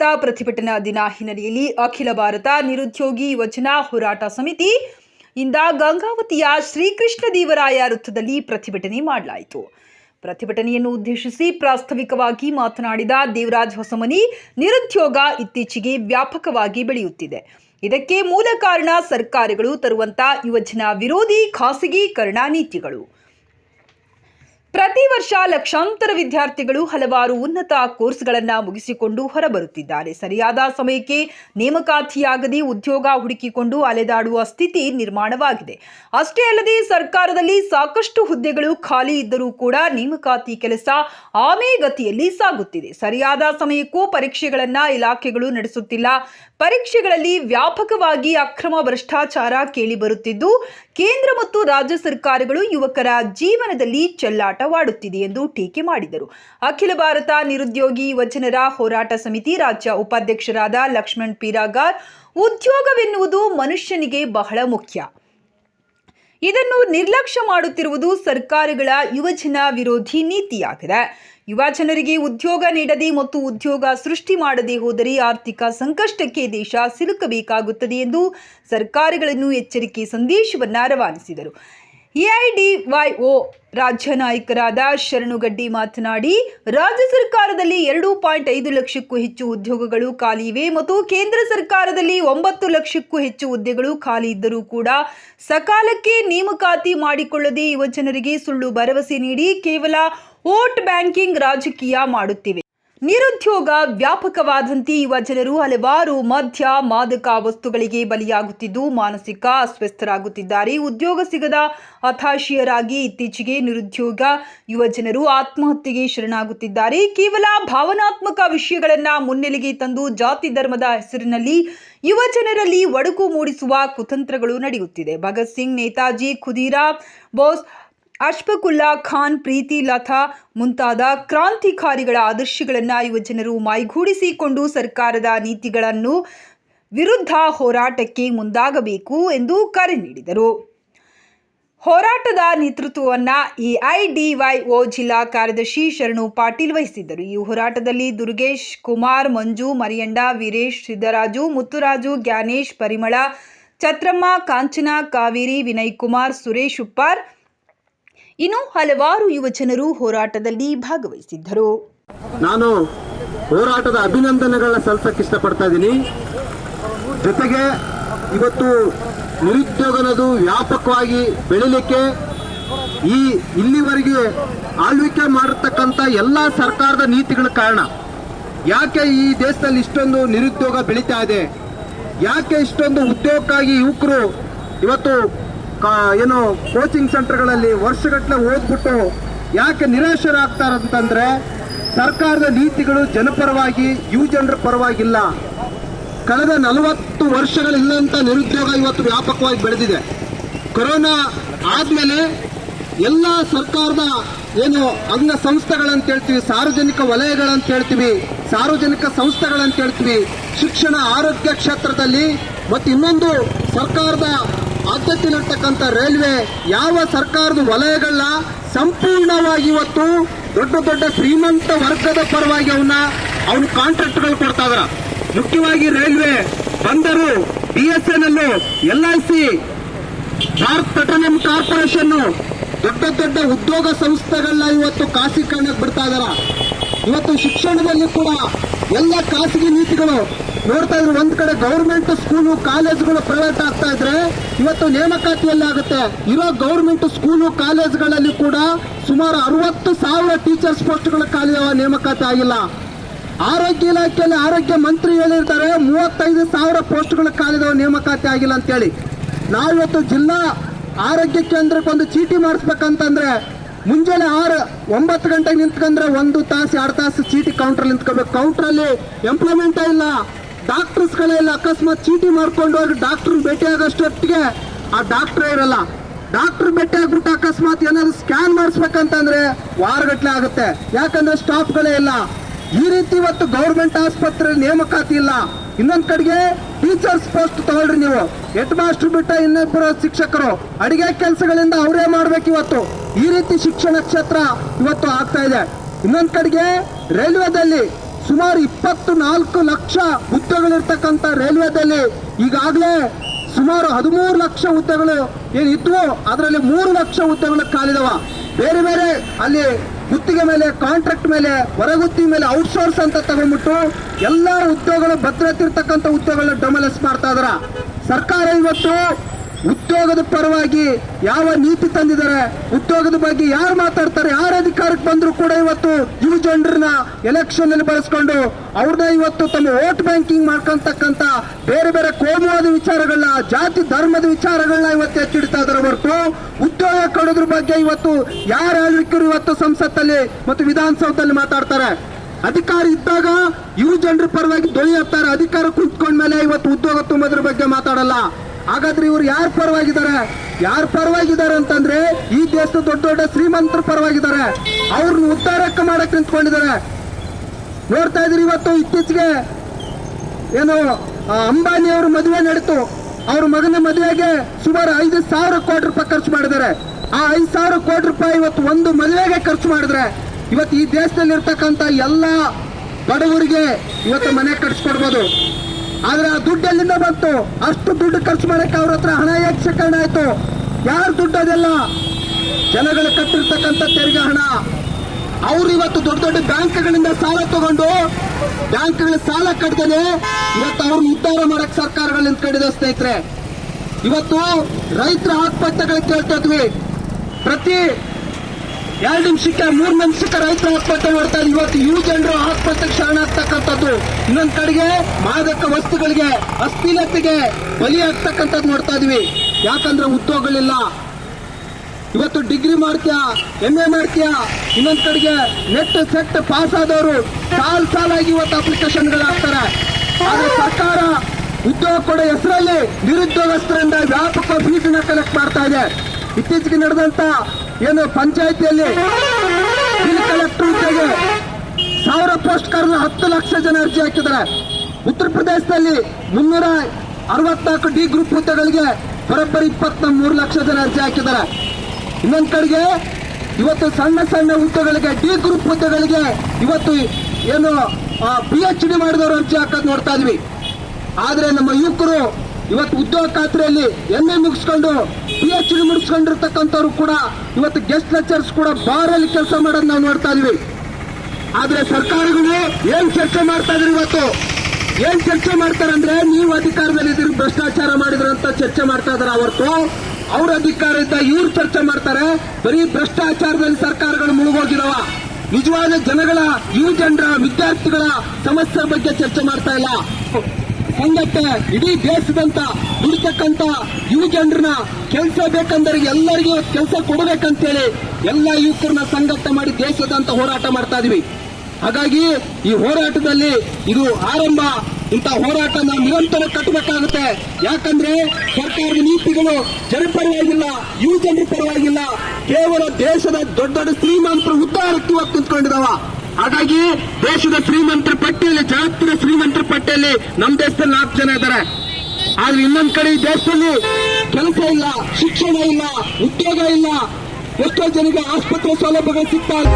ಭಾರತ ಪ್ರತಿಭಟನಾ ದಿನ ಹಿನ್ನೆಲೆಯಲ್ಲಿ ಅಖಿಲ ಭಾರತ ನಿರುದ್ಯೋಗಿ ವಚನ ಹೋರಾಟ ಸಮಿತಿ ಇಂದ ಗಂಗಾವತಿಯ ಶ್ರೀಕೃಷ್ಣ ದೇವರಾಯ ವೃತ್ತದಲ್ಲಿ ಪ್ರತಿಭಟನೆ ಮಾಡಲಾಯಿತು. ಪ್ರತಿಭಟನೆಯನ್ನು ಉದ್ದೇಶಿಸಿ ಪ್ರಾಸ್ತಾವಿಕವಾಗಿ ಮಾತನಾಡಿದ ದೇವರಾಜ್ ಹೊಸಮನಿ, ನಿರುದ್ಯೋಗ ಇತ್ತೀಚೆಗೆ ವ್ಯಾಪಕವಾಗಿ ಬೆಳೆಯುತ್ತಿದೆ. ಇದಕ್ಕೆ ಮೂಲ ಕಾರಣ ಸರ್ಕಾರಗಳು ತರುವಂತ ಯುವಜನ ವಿರೋಧಿ ಖಾಸಗೀಕರಣ ನೀತಿಗಳು. ಪ್ರತಿ ವರ್ಷ ಲಕ್ಷಾಂತರ ವಿದ್ಯಾರ್ಥಿಗಳು ಹಲವಾರು ಉನ್ನತ ಕೋರ್ಸ್ಗಳನ್ನು ಮುಗಿಸಿಕೊಂಡು ಹೊರಬರುತ್ತಿದ್ದಾರೆ. ಸರಿಯಾದ ಸಮಯಕ್ಕೆ ನೇಮಕಾತಿಯಾಗದೆ ಉದ್ಯೋಗ ಹುಡುಕಿಕೊಂಡು ಅಲೆದಾಡುವ ಸ್ಥಿತಿ ನಿರ್ಮಾಣವಾಗಿದೆ. ಅಷ್ಟೇ ಅಲ್ಲದೆ ಸರ್ಕಾರದಲ್ಲಿ ಸಾಕಷ್ಟು ಹುದ್ದೆಗಳು ಖಾಲಿ ಇದ್ದರೂ ಕೂಡ ನೇಮಕಾತಿ ಕೆಲಸ ಆಮೆಗತಿಯಲ್ಲಿ ಸಾಗುತ್ತಿದೆ. ಸರಿಯಾದ ಸಮಯಕ್ಕೂ ಪರೀಕ್ಷೆಗಳನ್ನು ಇಲಾಖೆಗಳು ನಡೆಸುತ್ತಿಲ್ಲ. ಪರೀಕ್ಷೆಗಳಲ್ಲಿ ವ್ಯಾಪಕವಾಗಿ ಅಕ್ರಮ ಭ್ರಷ್ಟಾಚಾರ ಕೇಳಿಬರುತ್ತಿದ್ದು ಕೇಂದ್ರ ಮತ್ತು ರಾಜ್ಯ ಸರ್ಕಾರಗಳು ಯುವಕರ ಜೀವನದಲ್ಲಿ ಚೆಲ್ಲಾಟವಾಡುತ್ತಿದೆ ಎಂದು ಟೀಕೆ ಮಾಡಿದರು. ಅಖಿಲ ಭಾರತ ನಿರುದ್ಯೋಗಿ ಯುವಜನರ ಹೋರಾಟ ಸಮಿತಿ ರಾಜ್ಯ ಉಪಾಧ್ಯಕ್ಷರಾದ ಲಕ್ಷ್ಮಣ್ ಪೀರಾಗಾರ್, ಉದ್ಯೋಗವೆನ್ನುವುದು ಮನುಷ್ಯನಿಗೆ ಬಹಳ ಮುಖ್ಯ. ಇದನ್ನು ನಿರ್ಲಕ್ಷ್ಯ ಮಾಡುತ್ತಿರುವುದು ಸರ್ಕಾರಗಳ ಯುವಜನ ವಿರೋಧಿ ನೀತಿಯಾಗಿದೆ. ಯುವ ಜನರಿಗೆ ಉದ್ಯೋಗ ನೀಡದೆ ಮತ್ತು ಉದ್ಯೋಗ ಸೃಷ್ಟಿ ಮಾಡದೆ ಹೋದರೆ ಆರ್ಥಿಕ ಸಂಕಷ್ಟಕ್ಕೆ ದೇಶ ಸಿಲುಕಬೇಕಾಗುತ್ತದೆ ಎಂದು ಸರ್ಕಾರಗಳನ್ನು ಎಚ್ಚರಿಕೆ ಸಂದೇಶವನ್ನು ರವಾನಿಸಿದರು. ಎಐಡಿವೈಒ ರಾಜ್ಯ ನಾಯಕರಾದ ಶರಣುಗಡ್ಡಿ ಮಾತನಾಡಿ, ರಾಜ್ಯ ಸರ್ಕಾರದಲ್ಲಿ ಎರಡು ಪಾಯಿಂಟ್ ಐದು ಲಕ್ಷಕ್ಕೂ ಹೆಚ್ಚು ಉದ್ಯೋಗಗಳು ಖಾಲಿ ಇವೆ ಮತ್ತು ಕೇಂದ್ರ ಸರ್ಕಾರದಲ್ಲಿ ಒಂಬತ್ತು ಲಕ್ಷಕ್ಕೂ ಹೆಚ್ಚು ಹುದ್ದೆಗಳು ಖಾಲಿ ಇದ್ದರೂ ಕೂಡ ಸಕಾಲಕ್ಕೆ ನೇಮಕಾತಿ ಮಾಡಿಕೊಳ್ಳದೆ ಯುವಜನರಿಗೆ ಸುಳ್ಳು ಭರವಸೆ ನೀಡಿ ಕೇವಲ ವೋಟ್ ಬ್ಯಾಂಕಿಂಗ್ ರಾಜಕೀಯ ಮಾಡುತ್ತಿವೆ. ನಿರುದ್ಯೋಗ ವ್ಯಾಪಕವಾದಂತೆ ಯುವ ಜನರು ಹಲವಾರು ಮದ್ಯ, ಮಾದಕ ವಸ್ತುಗಳಿಗೆ ಬಲಿಯಾಗುತ್ತಿದ್ದು ಮಾನಸಿಕ ಅಸ್ವಸ್ಥರಾಗುತ್ತಿದ್ದಾರೆ. ಉದ್ಯೋಗ ಸಿಗದ ಹತಾಶಿಯರಾಗಿ ಇತ್ತೀಚೆಗೆ ನಿರುದ್ಯೋಗ ಯುವ ಜನರು ಆತ್ಮಹತ್ಯೆಗೆ ಶರಣಾಗುತ್ತಿದ್ದಾರೆ. ಕೇವಲ ಭಾವನಾತ್ಮಕ ವಿಷಯಗಳನ್ನು ಮುನ್ನೆಲೆಗೆ ತಂದು ಜಾತಿ ಧರ್ಮದ ಹೆಸರಿನಲ್ಲಿ ಯುವ ಜನರಲ್ಲಿ ಒಡಕು ಮೂಡಿಸುವ ಕುತಂತ್ರಗಳು ನಡೆಯುತ್ತಿದೆ. ಭಗತ್ ಸಿಂಗ್, ನೇತಾಜಿ, ಖುದೀರಾ ಬೋಸ್ ಅಶ್ಫಕುಲ್ಲಾ ಖಾನ್, ಪ್ರೀತಿ ಲತಾ ಮುಂತಾದ ಕ್ರಾಂತಿಕಾರಿಗಳ ಆದರ್ಶಗಳನ್ನು ಯುವಜನರು ಮೈಗೂಡಿಸಿಕೊಂಡು ಸರ್ಕಾರದ ನೀತಿಗಳನ್ನು ವಿರುದ್ಧ ಹೋರಾಟಕ್ಕೆ ಮುಂದಾಗಬೇಕು ಎಂದು ಕರೆ ನೀಡಿದರು. ಹೋರಾಟದ ನೇತೃತ್ವವನ್ನು ಎಐಡಿವೈಒ ಜಿಲ್ಲಾ ಕಾರ್ಯದರ್ಶಿ ಶರಣು ಪಾಟೀಲ್ ವಹಿಸಿದ್ದರು. ಈ ಹೋರಾಟದಲ್ಲಿ ದುರ್ಗೇಶ್ ಕುಮಾರ್, ಮಂಜು, ಮರಿಯಂಡ, ವೀರೇಶ್, ಸಿದ್ದರಾಜು, ಮುತ್ತುರಾಜು, ಜ್ಞಾನೇಶ್, ಪರಿಮಳ, ಛತ್ರಮ್ಮ, ಕಾಂಚನ, ಕಾವೇರಿ, ವಿನಯ್ ಕುಮಾರ್, ಸುರೇಶ್ ಉಪ್ಪಾರ್ ಇನ್ನು ಹಲವಾರು ಯುವಜನರು ಹೋರಾಟದಲ್ಲಿ ಭಾಗವಹಿಸಿದ್ದರು. ನಾನು ಹೋರಾಟದ ಅಭಿನಂದನೆಗಳನ್ನ ಸಲ್ಲಿಸಕ್ಕೆ ಇಷ್ಟಪಡ್ತಾ ಇದ್ದೀನಿ. ಜೊತೆಗೆ ಇವತ್ತು ನಿರುದ್ಯೋಗ ಅನ್ನೋದು ವ್ಯಾಪಕವಾಗಿ ಬೆಳಿಲಿಕ್ಕೆ ಈ ಇಲ್ಲಿವರೆಗೆ ಆಳ್ವಿಕೆ ಮಾಡಿರ್ತಕ್ಕಂಥ ಎಲ್ಲ ಸರ್ಕಾರದ ನೀತಿಗಳ ಕಾರಣ ಯಾಕೆ ಈ ದೇಶದಲ್ಲಿ ಇಷ್ಟೊಂದು ನಿರುದ್ಯೋಗ ಬೆಳೀತಾ ಇದೆ? ಯಾಕೆ ಇಷ್ಟೊಂದು ಉದ್ಯೋಗಕ್ಕಾಗಿ ಯುವಕರು ಇವತ್ತು ಏನು ಕೋಚಿಂಗ್ ಸೆಂಟರ್ಗಳಲ್ಲಿ ವರ್ಷಗಟ್ಟಲೆ ಓದ್ಬಿಟ್ಟು ಯಾಕೆ ನಿರಾಶರಾಗ್ತಾರಂತಂದ್ರೆ ಸರ್ಕಾರದ ನೀತಿಗಳು ಜನಪರವಾಗಿ, ಯುವ ಜನರ ಪರವಾಗಿಲ್ಲ. ಕಳೆದ ನಲವತ್ತು ವರ್ಷಗಳಿಲ್ಲಂತ ನಿರುದ್ಯೋಗ ಇವತ್ತು ವ್ಯಾಪಕವಾಗಿ ಬೆಳೆದಿದೆ. ಕೊರೋನಾ ಆದಮೇಲೆ ಎಲ್ಲ ಸರ್ಕಾರದ ಏನು ಅಂಗ ಸಂಸ್ಥೆಗಳಂತ ಹೇಳ್ತೀವಿ, ಸಾರ್ವಜನಿಕ ವಲಯಗಳಂತ ಹೇಳ್ತೀವಿ, ಸಾರ್ವಜನಿಕ ಸಂಸ್ಥೆಗಳಂತ ಹೇಳ್ತೀವಿ, ಶಿಕ್ಷಣ, ಆರೋಗ್ಯ ಕ್ಷೇತ್ರದಲ್ಲಿ ಮತ್ತು ಇನ್ನೊಂದು ಸರ್ಕಾರದ ಆದ್ಯತೆಯಲ್ಲಿರ್ತಕ್ಕಂಥ ರೈಲ್ವೆ ಯಾವ ಸರ್ಕಾರದ ವಲಯಗಳನ್ನ ಸಂಪೂರ್ಣವಾಗಿ ಇವತ್ತು ದೊಡ್ಡ ದೊಡ್ಡ ಶ್ರೀಮಂತ ವರ್ಗದ ಪರವಾಗಿ ಅವನ್ನ ಅವನು ಕಾಂಟ್ರಾಕ್ಟ್ಗಳು ಕೊಡ್ತಾ ಇದಾರ. ಮುಖ್ಯವಾಗಿ ರೈಲ್ವೆ, ಬಂದರು B S N L L I C Bharat petroleum corporation ದೊಡ್ಡ ದೊಡ್ಡ ಉದ್ಯೋಗ ಸಂಸ್ಥೆಗಳನ್ನ ಇವತ್ತು ಖಾಸಗೀಕರಣಕ್ಕೆ ಬಿಡ್ತಾ ಇದಾರ. ಇವತ್ತು ಶಿಕ್ಷಣದಲ್ಲಿ ಕೂಡ ಎಲ್ಲ ಖಾಸಗಿ ನೀತಿಗಳು ನೋಡ್ತಾ ಇದ್ರು ಒಂದ್ ಕಡೆ ಗೌರ್ಮೆಂಟ್ ಸ್ಕೂಲು ಕಾಲೇಜುಗಳು ಪ್ರೈವೇಟ್ ಆಗ್ತಾ ಇದ್ರೆ ಇವತ್ತು ನೇಮಕಾತಿಯಲ್ಲಿ ಆಗುತ್ತೆ. ಇರೋ ಗೌರ್ಮೆಂಟ್ ಸ್ಕೂಲು ಕಾಲೇಜುಗಳಲ್ಲಿ ಕೂಡ ಸುಮಾರು ಅರವತ್ತು ಸಾವಿರ ಟೀಚರ್ಸ್ ಪೋಸ್ಟ್ಗಳ ಖಾಲಿ ನೇಮಕಾತಿ ಆಗಿಲ್ಲ. ಆರೋಗ್ಯ ಇಲಾಖೆಯಲ್ಲಿ ಆರೋಗ್ಯ ಮಂತ್ರಿ ಹೇಳಿರ್ತಾರೆ, ಮೂವತ್ತೈದು ಸಾವಿರ ಪೋಸ್ಟ್ಗಳು ಖಾಲಿದವ ನೇಮಕಾತಿ ಆಗಿಲ್ಲ ಅಂತೇಳಿ. ನಾವಿವತ್ತು ಜಿಲ್ಲಾ ಆರೋಗ್ಯ ಕೇಂದ್ರಕ್ಕೆ ಒಂದು ಚೀಟಿ ಮಾಡಿಸ್ಬೇಕಂತಂದ್ರೆ ಮುಂಜಾನೆ ಆರು, ಒಂಬತ್ತು ಗಂಟೆಗೆ ನಿಂತ್ಕೊಂಡ್ರೆ ಒಂದು ತಾಸು, ಎರಡು ತಾಸು ಚೀಟಿ ಕೌಂಟರ್ ನಿಂತ್ಕೋಬೇಕು. ಕೌಂಟ್ರಲ್ಲಿ ಎಂಪ್ಲಾಯ್ಮೆಂಟ್ ಇಲ್ಲ. ಡಾಕ್ಟರ್ಸ್ಗಳೇ ಇಲ್ಲ ಅಕಸ್ಮಾತ್ ಚೀಟಿ ಮಾಡ್ಕೊಂಡು ಹೋಗಿ ಡಾಕ್ಟರ್ ಭೇಟಿ ಆಗೋಷ್ಟೊತ್ತಿಗೆ ಆ ಡಾಕ್ಟ್ರೇ ಇರಲ್ಲ. ಡಾಕ್ಟರ್ ಭೇಟಿ ಆಗ್ಬಿಟ್ಟು ಅಕಸ್ಮಾತ್ ಏನಾದ್ರು ಸ್ಕ್ಯಾನ್ ಮಾಡಿಸ್ಬೇಕಂತಂದ್ರೆ ವಾರಗಟ್ಟಲೆ ಆಗುತ್ತೆ. ಯಾಕಂದ್ರೆ ಸ್ಟಾಫ್ಗಳೇ ಇಲ್ಲ. ಈ ರೀತಿ ಇವತ್ತು ಗೌರ್ಮೆಂಟ್ ಆಸ್ಪತ್ರೆ ನೇಮಕಾತಿ ಇಲ್ಲ. ಇನ್ನೊಂದ್ ಕಡೆಗೆ ಟೀಚರ್ಸ್ ಪೋಸ್ಟ್ ತಗೊಳ್ರಿ ನೀವು. ಹೆಡ್ ಮಾಸ್ಟರ್ ಬಿಟ್ಟ ಇನ್ನೊಬ್ಬರು ಶಿಕ್ಷಕರು. ಅಡಿಗೆ ಕೆಲಸಗಳಿಂದ ಅವರೇ ಮಾಡ್ಬೇಕು ಇವತ್ತು. ಈ ರೀತಿ ಶಿಕ್ಷಣ ಕ್ಷೇತ್ರ ಇವತ್ತು ಆಗ್ತಾ ಇದೆ. ಇನ್ನೊಂದ್ ಕಡೆಗೆ ರೈಲ್ವೆದಲ್ಲಿ ಸುಮಾರು ಇಪ್ಪತ್ತು ನಾಲ್ಕು ಲಕ್ಷ ಹುದ್ದೆಗಳಿರ್ತಕ್ಕಂಥ ರೈಲ್ವೆದಲ್ಲಿ ಈಗಾಗಲೇ ಸುಮಾರು ಹದಿಮೂರು ಲಕ್ಷ ಹುದ್ದೆಗಳು ಏನಿದ್ವು, ಅದರಲ್ಲಿ ಮೂರು ಲಕ್ಷ ಹುದ್ದೆಗಳು ಕಾಲಿದವ. ಬೇರೆ ಬೇರೆ ಅಲ್ಲಿ ಗುತ್ತಿಗೆ ಮೇಲೆ ಕಾಂಟ್ರಾಕ್ಟ್ ಮೇಲೆ, ಹೊರಗುತ್ತಿ ಮೇಲೆ ಔಟ್ಸೋರ್ಸ್ ಅಂತ ತಗೊಂಡ್ಬಿಟ್ಟು ಎಲ್ಲ ಉದ್ಯೋಗಗಳು ಭದ್ರತೆ ಇರ್ತಕ್ಕಂಥ ಉದ್ಯೋಗಗಳನ್ನ ಡೊಮಲೆಸ್ ಮಾಡ್ತಾ ಇದಾರ. ಸರ್ಕಾರ ಇವತ್ತು ಉದ್ಯೋಗದ ಪರವಾಗಿ ಯಾವ ನೀತಿ ತಂದಿದ್ದಾರೆ, ಉದ್ಯೋಗದ ಬಗ್ಗೆ ಯಾರು ಮಾತಾಡ್ತಾರೆ, ಯಾರು ಅಧಿಕಾರಕ್ಕೆ ಬಂದರೂ ಕೂಡ ಇವತ್ತು ಯುವ ಜನರನ್ನ ಎಲೆಕ್ಷನ್ ಅಲ್ಲಿ ಬಳಸ್ಕೊಂಡು ಅವ್ರನ್ನ ಇವತ್ತು ತಮ್ಮ ವೋಟ್ ಬ್ಯಾಂಕಿಂಗ್ ಮಾಡ್ಕೊಂತಕ್ಕಂತ ಬೇರೆ ಬೇರೆ ಕೋಮುವಾದ ವಿಚಾರಗಳನ್ನ, ಜಾತಿ ಧರ್ಮದ ವಿಚಾರಗಳನ್ನ ಇವತ್ತು ಹೆಚ್ಚಿಡ್ತಾ ಇದ್ದಾರೆ ಹೊರತು ಉದ್ಯೋಗ ಕೊಡೋದ್ರ ಬಗ್ಗೆ ಇವತ್ತು ಯಾರು ಆಳ್ವಿಕರು ಇವತ್ತು ಸಂಸತ್ತಲ್ಲಿ ಮತ್ತು ವಿಧಾನಸೌಧದಲ್ಲಿ ಮಾತಾಡ್ತಾರೆ? ಅಧಿಕಾರ ಇದ್ದಾಗ ಯುವ ಜನರ ಪರವಾಗಿ ಧ್ವನಿ ಅಧಿಕಾರ ಅಧಿಕಾರ ಕುಂತ್ಕೊಂಡ್ಮೇಲೆ ಇವತ್ತು ಉದ್ಯೋಗ ತುಂಬೋದ್ರ ಬಗ್ಗೆ ಮಾತಾಡಲ್ಲ. ಹಾಗಾದ್ರೆ ಇವ್ರು ಯಾರ ಪರವಾಗಿದ್ದಾರೆ? ಯಾರ ಪರವಾಗಿದ್ದಾರೆ ಅಂತಂದ್ರೆ ಈ ದೇಶದ ದೊಡ್ಡ ದೊಡ್ಡ ಶ್ರೀಮಂತರ ಪರವಾಗಿದ್ದಾರೆ. ಅವ್ರನ್ನ ಉದ್ಧಾರಕ್ಕೆ ಮಾಡಕ್ ನಿಂತ್ಕೊಂಡಿದ್ದಾರೆ. ನೋಡ್ತಾ ಇದ್ರಿ ಇವತ್ತು ಇತ್ತೀಚೆಗೆ ಏನು ಅಂಬಾನಿ ಅವ್ರ ಮದುವೆ ನಡೀತು. ಅವ್ರ ಮಗನ ಮದುವೆಗೆ ಸುಮಾರು ಐದು ಸಾವಿರ ಕೋಟಿ ರೂಪಾಯಿ ಖರ್ಚು ಮಾಡಿದ್ದಾರೆ. ಆ ಐದು ಸಾವಿರ ಕೋಟಿ ರೂಪಾಯಿ ಇವತ್ತು ಒಂದು ಮದುವೆಗೆ ಖರ್ಚು ಮಾಡಿದ್ರೆ ಇವತ್ತು ಈ ದೇಶದಲ್ಲಿ ಇರ್ತಕ್ಕಂಥ ಎಲ್ಲ ಬಡವರಿಗೆ ಇವತ್ತು ಮನೆ ಕಟ್ಸ್ಕೊಡ್ಬೋದು. ಆದ್ರೆ ಆ ದುಡ್ಡು ಎಲ್ಲಿಂದ ಬಂತು. ಅಷ್ಟು ದುಡ್ಡು ಖರ್ಚು ಮಾಡಕ್ಕೆ ಅವ್ರ ಹತ್ರ ಹಣ ಯಾಕೆ ಶೇಖರಣೆ ಆಯ್ತು? ಯಾರು ದುಡ್ಡು ಅದೆಲ್ಲ? ಜನಗಳು ಕಟ್ಟಿರ್ತಕ್ಕಂಥ ತೆರಿಗೆ ಹಣ. ಅವ್ರು ಇವತ್ತು ದೊಡ್ಡ ದೊಡ್ಡ ಬ್ಯಾಂಕ್ಗಳಿಂದ ಸಾಲ ತಗೊಂಡು ಬ್ಯಾಂಕ್ಗಳ ಸಾಲ ಕಟ್ಟದೆ ಇವತ್ತು ಅವ್ರನ್ನ ಉದ್ಧಾರ ಮಾಡಕ್ ಸರ್ಕಾರಗಳು ನಿಂತ್ಕೊಂಡಿದೆ ಸ್ನೇಹಿತರೆ. ಇವತ್ತು ರೈತರ ಆತ್ಮಹತ್ಯೆಗಳು ಕೇಳ್ತಾ ಇದ್ವಿ. ಪ್ರತಿ ಎರಡು ನಿಮಿಷಕ್ಕೆ, ಮೂರು ನಿಮಿಷಕ್ಕೆ ರೈತರು ಆಸ್ಪತ್ರೆ ಮಾಡ್ತಾರೆ ಇವತ್ತು ಯುವ ಜನರು ಆತ್ಮಹತ್ಯೆಗೆ ಶರಣಾಗ್ತಕ್ಕಂಥದ್ದು ಇನ್ನೊಂದ್ ಕಡೆಗೆ ಮಾದಕ ವಸ್ತುಗಳಿಗೆ ಅಸ್ಥಿರತೆಗೆ ಬಲಿಯಾಗ್ತಕ್ಕಂಥದ್ದು ನೋಡ್ತಾ ಇದೀವಿ ಯಾಕಂದ್ರೆ ಉದ್ಯೋಗಗಳಿಲ್ಲ. ಇವತ್ತು ಡಿಗ್ರಿ ಮಾಡ್ತೀಯ ಎಂ ಎ ಮಾಡ್ತೀಯ? ಇನ್ನೊಂದ್ ಕಡೆಗೆ ನೆಟ್ ಸೆಟ್ ಪಾಸ್ ಆದವರು ಸಾಲ್ ಸಾಲಾಗಿ ಇವತ್ತು ಅಪ್ಲಿಕೇಶನ್ಗಳು ಹಾಕ್ತಾರೆ ಆದ್ರೆ ಸರ್ಕಾರ ಉದ್ಯೋಗ ಕೊಡೋ ಹೆಸರಲ್ಲಿ ನಿರುದ್ಯೋಗಸ್ಥರಿಂದ ವ್ಯಾಪಕ ಫೀಸನ್ನ ಕಲೆಕ್ಟ್ ಮಾಡ್ತಾ ಇದೆ. ಇತ್ತೀಚೆಗೆ ನಡೆದಂತ ಏನು ಪಂಚಾಯಿತಿಯಲ್ಲಿ ಬಿಲ್ ಕಲೆಕ್ಟರ್ ಹುದ್ದೆಗೆ ಸಾವಿರ ಪೋಸ್ಟ್ ಕಾರ್ಡ್ ಹತ್ತು ಲಕ್ಷ ಜನ ಅರ್ಜಿ ಹಾಕಿದ್ದಾರೆ. ಉತ್ತರ ಪ್ರದೇಶದಲ್ಲಿ ಮುನ್ನೂರ ಅರವತ್ನಾಲ್ಕು ಡಿ ಗ್ರೂಪ್ ಹುದ್ದೆಗಳಿಗೆ ಬರೋಬ್ಬರಿ ಇಪ್ಪತ್ತ ಮೂರು ಲಕ್ಷ ಜನ ಅರ್ಜಿ ಹಾಕಿದ್ದಾರೆ. ಇನ್ನೊಂದು ಕಡೆಗೆ ಇವತ್ತು ಸಣ್ಣ ಸಣ್ಣ ಹುದ್ದೆಗಳಿಗೆ ಡಿ ಗ್ರೂಪ್ ಹುದ್ದೆಗಳಿಗೆ ಇವತ್ತು ಏನು ಪಿ ಎಚ್ ಡಿ ಮಾಡಿದವರು ಅರ್ಜಿ ಹಾಕೋದು ನೋಡ್ತಾ ಇದ್ವಿ. ಆದರೆ ನಮ್ಮ ಯುವಕರು ಇವತ್ತು ಉದ್ಯೋಗ ಖಾತ್ರಿಯಲ್ಲಿ ಎಂ ಎ ಮುಗಿಸ್ಕೊಂಡು ಪಿ ಎಚ್ ಡಿ ಮುಗಿಸ್ಕೊಂಡಿರ್ತಕ್ಕಂಥವ್ರು ಕೂಡ ಇವತ್ತು ಗೆಸ್ಟ್ ಲೆಕ್ಚರ್ಸ್ ಕೂಡ ಬಾರಲ್ಲಿ ಕೆಲಸ ಮಾಡೋದು ನಾವು ನೋಡ್ತಾ ಇದೀವಿ. ಆದ್ರೆ ಸರ್ಕಾರಗಳು ಏನ್ ಚರ್ಚೆ ಮಾಡ್ತಾ ಇದ್ರಿ ಇವತ್ತು? ಏನ್ ಚರ್ಚೆ ಮಾಡ್ತಾರೆ ಅಂದ್ರೆ ನೀವು ಅಧಿಕಾರದಲ್ಲಿ ಇದ್ರಿ ಭ್ರಷ್ಟಾಚಾರ ಮಾಡಿದ್ರು ಅಂತ ಚರ್ಚೆ ಮಾಡ್ತಾ ಇದಾರೆ ಹೊರತು ಅವ್ರ ಅಧಿಕಾರ ಇದ್ದ ಇವ್ರು ಚರ್ಚೆ ಮಾಡ್ತಾರೆ. ಬರೀ ಭ್ರಷ್ಟಾಚಾರದಲ್ಲಿ ಸರ್ಕಾರಗಳು ಮುಳುಗೋಗಿದವ. ನಿಜವಾದ ಜನಗಳ, ಯುವ ಜನರ, ವಿದ್ಯಾರ್ಥಿಗಳ ಸಮಸ್ಯೆ ಬಗ್ಗೆ ಚರ್ಚೆ ಮಾಡ್ತಾ ಇಲ್ಲ. ಸಂಘಕ್ಕೆ ಇಡೀ ದೇಶದಂತ ದುಡಿತಕ್ಕಂತ ಯುವ ಜನರನ್ನ ಕೆಲಸ ಬೇಕಂದ್ರೆ ಎಲ್ಲರಿಗೂ ಕೆಲಸ ಕೊಡಬೇಕಂತೇಳಿ ಎಲ್ಲ ಯುವಕರನ್ನ ಸಂಘಟನೆ ಮಾಡಿ ದೇಶದಂತ ಹೋರಾಟ ಮಾಡ್ತಾ ಇದೀವಿ. ಹಾಗಾಗಿ ಈ ಹೋರಾಟದಲ್ಲಿ ಇದು ಆರಂಭ. ಇಂಥ ಹೋರಾಟ ನಾವು ನಿರಂತರ ಕಟ್ಟಬೇಕಾಗುತ್ತೆ. ಯಾಕಂದ್ರೆ ಸರ್ಕಾರದ ನೀತಿಗಳು ಜನಪರವಾಗಿಲ್ಲ ಯುವ ಜನರ ಪರವಾಗಿಲ್ಲ. ಕೇವಲ ದೇಶದ ದೊಡ್ಡ ದೊಡ್ಡ ಶ್ರೀಮಂತರು ಉದ್ದಾರಕ್ಕೆ ಇವತ್ತು ಹಾಗಾಗಿ ದೇಶದ ಶ್ರೀಮಂತರ ಪಟ್ಟಿಯಲ್ಲಿ ಜಗತ್ತಿನ ಶ್ರೀಮಂತರ ಪಟ್ಟಿಯಲ್ಲಿ ನಮ್ಮ ದೇಶದಲ್ಲಿ ನಾಲ್ಕು ಜನ ಇದ್ದಾರೆ. ಆದ್ರೆ ಇನ್ನೊಂದ್ ಕಡೆ ಈ ದೇಶದಲ್ಲಿ ಕೆಲಸ ಇಲ್ಲ, ಶಿಕ್ಷಣ ಇಲ್ಲ, ಉದ್ಯೋಗ ಇಲ್ಲ. ಎಷ್ಟೋ ಜನರಿಗೆ ಆಸ್ಪತ್ರೆ ಸೌಲಭ್ಯಗಳು ಸಿಗ್ತಾ ಇಲ್ಲ.